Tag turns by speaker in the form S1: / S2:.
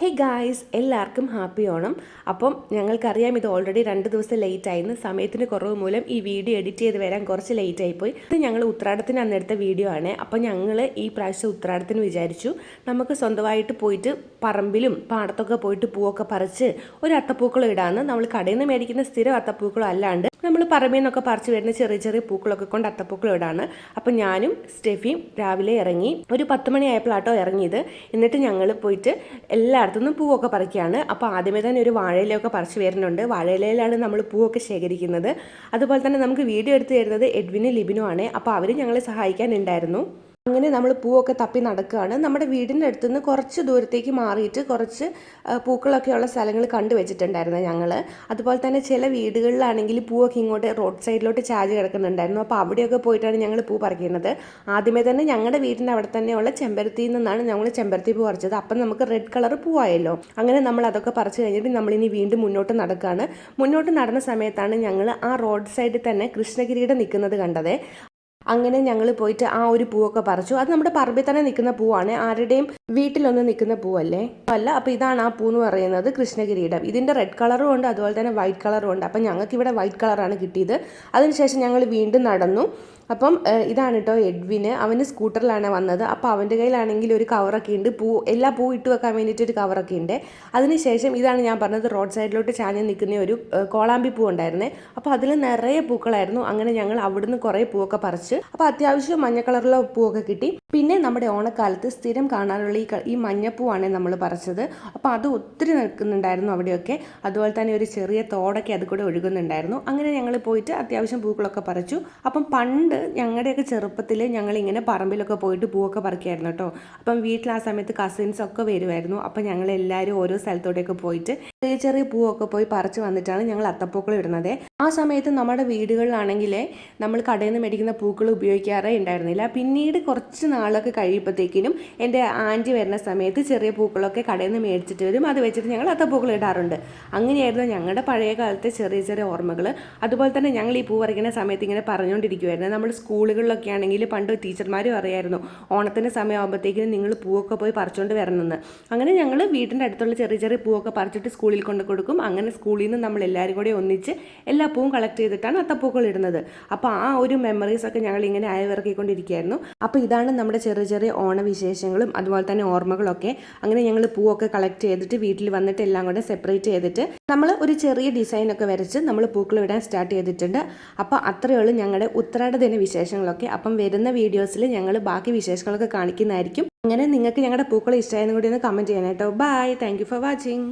S1: ഹേ guys എല്ലാവർക്കും happy Onam. അപ്പം ഞങ്ങൾക്കറിയാം ഇത് ഓൾറെഡി രണ്ട് ദിവസം ലേറ്റ് ആയിരുന്നു. സമയത്തിന് കുറവ് മൂലം ഈ വീഡിയോ എഡിറ്റ് ചെയ്ത് വരാൻ കുറച്ച് ലേറ്റ് ആയിപ്പോയി. ഇത് ഞങ്ങൾ ഉത്രാടത്തിന് അന്നെടുത്ത വീഡിയോ ആണ്. അപ്പം ഞങ്ങൾ ഈ പ്രാവശ്യം ഉത്രാടത്തിന് വിചാരിച്ചു. നമുക്ക് സ്വന്തമായിട്ട് പോയിട്ട് പറമ്പിലും പാടത്തൊക്കെ പോയിട്ട് പൂവൊക്കെ പറിച്ച് ഒരു അത്തപ്പൂക്കളം ഇടാമെന്ന് നമ്മൾ കടയിൽ നിന്ന് മേടിക്കുന്ന സ്ഥിരം അത്തപ്പൂക്കളം അല്ലാണ്ട് നമ്മൾ പറമ്പിൽ നിന്നൊക്കെ പറിച്ച് വരുന്ന ചെറിയ ചെറിയ പൂക്കളൊക്കെ കൊണ്ട് അത്തപ്പൂക്കൾ ഇടാണ്. അപ്പം ഞാനും സ്റ്റെഫിയും രാവിലെ ഇറങ്ങി ഒരു പത്ത് മണിയായപ്പോഴാട്ടോ ഇറങ്ങിയത്. എന്നിട്ട് ഞങ്ങൾ പോയിട്ട് എല്ലായിടത്തുനിന്നും പൂവൊക്കെ പറിക്കുകയാണ്. അപ്പോൾ ആദ്യമേ തന്നെ ഒരു വാഴയിലൊക്കെ പറിച്ചു വരുന്നുണ്ട്. വാഴയിലയിലാണ് നമ്മൾ പൂവൊക്കെ ശേഖരിക്കുന്നത്. അതുപോലെ തന്നെ നമുക്ക് വീഡിയോ എടുത്ത് തരുന്നത് എഡ്വിനും ലിബിനും ആണ് അപ്പോൾ അവർ ഞങ്ങളെ സഹായിക്കാനുണ്ടായിരുന്നു. അങ്ങനെ നമ്മൾ പൂവൊക്കെ തപ്പി നടക്കുകയാണ്. നമ്മുടെ വീടിന്റെ അടുത്ത് നിന്ന് കുറച്ച് ദൂരത്തേക്ക് മാറിയിട്ട് കുറച്ച് പൂക്കളൊക്കെ പൂക്കളൊക്കെയുള്ള സ്ഥലങ്ങൾ കണ്ടു വെച്ചിട്ടുണ്ടായിരുന്നു ഞങ്ങൾ അതുപോലെ തന്നെ ചില വീടുകളിലാണെങ്കിൽ പൂവൊക്കെ ഇങ്ങോട്ട് റോഡ് സൈഡിലോട്ട് ചാർജ് കിടക്കുന്നുണ്ടായിരുന്നു. അപ്പോൾ അവിടെയൊക്കെ പോയിട്ടാണ് ഞങ്ങൾ പൂ പറിക്കുന്നത്. ആദ്യമേ തന്നെ ഞങ്ങളുടെ വീടിന്റെ അവിടെ തന്നെയുള്ള ചെമ്പരത്തിയിൽ നിന്നാണ് ഞങ്ങൾ ചെമ്പരത്തി പൂ പറിച്ചത്. അപ്പം നമുക്ക് റെഡ് കളർ പൂവായല്ലോ. അങ്ങനെ നമ്മൾ അതൊക്കെ പറിച്ചു കഴിഞ്ഞിട്ട് നമ്മളിനി വീണ്ടും മുന്നോട്ട് നടക്കുകയാണ് മുന്നോട്ട് നടന്ന സമയത്താണ് ഞങ്ങൾ ആ റോഡ് സൈഡിൽ തന്നെ കൃഷ്ണഗിരിയുടെ നിൽക്കുന്നത് കണ്ടത്. അങ്ങനെ ഞങ്ങൾ പോയിട്ട് ആ ഒരു പൂവൊക്കെ പറിച്ചു. അത് നമ്മുടെ പറമ്പിൽ തന്നെ നിൽക്കുന്ന പൂവാണ്. ആരുടെയും വീട്ടിലൊന്നും നിൽക്കുന്ന പൂവല്ലേ? അല്ല അപ്പോൾ ഇതാണ് ആ പൂ എന്ന് പറയുന്നത് കൃഷ്ണകിരീടം ഇതിന്റെ റെഡ് കളറും ഉണ്ട് അതുപോലെ തന്നെ വൈറ്റ് കളറും ഉണ്ട്. അപ്പം ഞങ്ങൾക്ക് ഇവിടെ വൈറ്റ് കളറാണ് കിട്ടിയത്. അതിനുശേഷം ഞങ്ങൾ വീണ്ടും നടന്നു. അപ്പം ഇതാണ് കേട്ടോ എഡ്വിന്. അവന് സ്കൂട്ടറിലാണ് വന്നത്. അപ്പോൾ അവന്റെ കയ്യിലാണെങ്കിൽ ഒരു കവറൊക്കെ ഉണ്ട്. പൂ എല്ലാ പൂ ഇട്ട് വെക്കാൻ വേണ്ടിയിട്ട് ഒരു കവറൊക്കെ ഉണ്ട്. അതിനുശേഷം ഇതാണ് ഞാൻ പറഞ്ഞത് റോഡ് സൈഡിലോട്ട് ചാഞ്ഞ് നിൽക്കുന്ന ഒരു കോളാമ്പി പൂ ഉണ്ടായിരുന്നേ അപ്പോൾ അതിൽ നിറയെ പൂക്കളായിരുന്നു. അങ്ങനെ ഞങ്ങൾ അവിടുന്ന് കുറേ പൂവൊക്കെ പറിച്ച് അപ്പോൾ അത്യാവശ്യം മഞ്ഞ കളറുള്ള പൂവൊക്കെ കിട്ടി. പിന്നെ നമ്മുടെ ഓണക്കാലത്ത് സ്ഥിരം കാണാനുള്ള ഈ ഈ മഞ്ഞപ്പൂവാണ് നമ്മൾ പറിച്ചത്. അപ്പോൾ അത് ഒത്തിരി നിൽക്കുന്നുണ്ടായിരുന്നു അവിടെയൊക്കെ. അതുപോലെ തന്നെ ഒരു ചെറിയ തോടൊക്കെ അത് കൂടെ ഒഴുകുന്നുണ്ടായിരുന്നു. അങ്ങനെ ഞങ്ങൾ പോയിട്ട് അത്യാവശ്യം പൂക്കളൊക്കെ പറിച്ചു. അപ്പം പണ്ട് ഞങ്ങളുടെയൊക്കെ ചെറുപ്പത്തിൽ ഞങ്ങൾ ഇങ്ങനെ പറമ്പിലൊക്കെ പോയിട്ട് പൂവൊക്കെ പറിക്കായിരുന്നു കേട്ടോ. അപ്പം വീട്ടിൽ ആ സമയത്ത് കസിൻസ് ഒക്കെ വരുമായിരുന്നു അപ്പം ഞങ്ങൾ എല്ലാവരും ഓരോ സ്ഥലത്തോടെയൊക്കെ പോയിട്ട് ചെറിയ ചെറിയ പൂവൊക്കെ പോയി പറിച്ച് വന്നിട്ടാണ് ഞങ്ങൾ അത്തപ്പൂക്കൾ ഇടുന്നത്. ആ സമയത്ത് നമ്മുടെ വീടുകളിലാണെങ്കിൽ നമ്മൾ കടയിൽ നിന്ന് മേടിക്കുന്ന പൂക്കൾ ഉപയോഗിക്കാറേ ഉണ്ടായിരുന്നില്ല. പിന്നീട് കുറച്ച് നാളൊക്കെ കഴിയുമ്പോഴത്തേക്കിനും എന്റെ ആന്റി വരുന്ന സമയത്ത് ചെറിയ പൂക്കളൊക്കെ കടയിൽ നിന്ന് മേടിച്ചിട്ട് വരും. അത് വെച്ചിട്ട് ഞങ്ങൾ അത്തപ്പൂക്കൾ ഇടാറുണ്ട്. അങ്ങനെയായിരുന്നു ഞങ്ങളുടെ പഴയ കാലത്തെ ചെറിയ ചെറിയ ഓർമ്മകൾ അതുപോലെ തന്നെ ഞങ്ങൾ ഈ പൂ പറിക്കുന്ന സമയത്ത് ഇങ്ങനെ പറഞ്ഞുകൊണ്ടിരിക്കുമായിരുന്നു നമ്മൾ സ്കൂളുകളിലൊക്കെ ആണെങ്കിൽ പണ്ട് ടീച്ചർമാർ പറയായിരുന്നു ഓണത്തിന്റെ സമയമാകുമ്പോഴത്തേക്കിനും നിങ്ങൾ പൂവൊക്കെ പോയി പറിച്ചുകൊണ്ട് വരണമെന്ന്. അങ്ങനെ ഞങ്ങൾ വീട്ടിന്റെ അടുത്തുള്ള ചെറിയ ചെറിയ പൂവൊക്കെ പറിച്ചിട്ട് സ്കൂളിൽ കൊണ്ട് കൊടുക്കും. അങ്ങനെ സ്കൂളിൽ നിന്ന് നമ്മൾ എല്ലാവരും കൂടി ഒന്നിച്ച് എല്ലാ പൂവും കളക്ട് ചെയ്തിട്ടാണ് അത്തപ്പൂക്കൾ ഇടുന്നത്. അപ്പോൾ ആ ഒരു മെമ്മറീസ് ഒക്കെ ഞങ്ങൾ ഇങ്ങനെ അയവിറക്കിക്കൊണ്ടിരിക്കുകയായിരുന്നു. അപ്പോൾ ഇതാണ് നമ്മുടെ ചെറിയ ചെറിയ ഓണവിശേഷങ്ങളും അതുപോലെ തന്നെ ഓർമ്മകളൊക്കെ. അങ്ങനെ ഞങ്ങൾ പൂവൊക്കെ കളക്ട് ചെയ്തിട്ട് വീട്ടിൽ വന്നിട്ട് എല്ലാം കൂടെ സെപ്പറേറ്റ് ചെയ്തിട്ട് നമ്മൾ ഒരു ചെറിയ ഡിസൈൻ ഒക്കെ വരച്ച് നമ്മൾ പൂക്കൾ വിടാൻ സ്റ്റാർട്ട് ചെയ്തിട്ടുണ്ട്. അപ്പോൾ അത്രയേ ഉള്ളൂ ഞങ്ങളുടെ ഉത്രാട ദിന വിശേഷങ്ങളൊക്കെ. അപ്പം വരുന്ന വീഡിയോസിൽ ഞങ്ങൾ ബാക്കി വിശേഷങ്ങളൊക്കെ കാണിക്കുന്നതായിരിക്കും. അങ്ങനെ നിങ്ങൾക്ക് ഞങ്ങളുടെ പൂക്കൾ ഇഷ്ടമായെന്ന് കൂടി ഒന്ന് കമന്റ് ചെയ്യാനായിട്ടോ ബൈ താങ്ക് ഫോർ വാച്ചിങ്